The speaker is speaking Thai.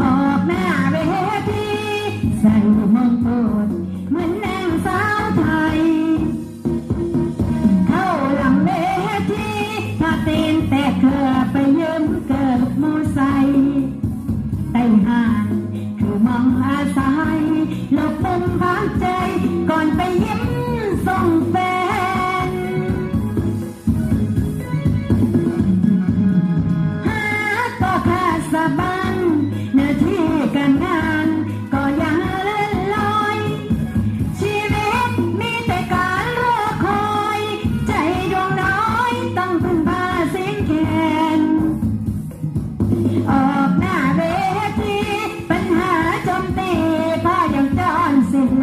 ออกหน้าเวทีใส่มงกุฎเหมือนนางสาวไทย เข้าหลังเวทีถ้าเต้นแต่เกลืไปยืมเกิดมอไซไต่ห่างคือมองอาศัยหลบปุ่มพักใจ Sabah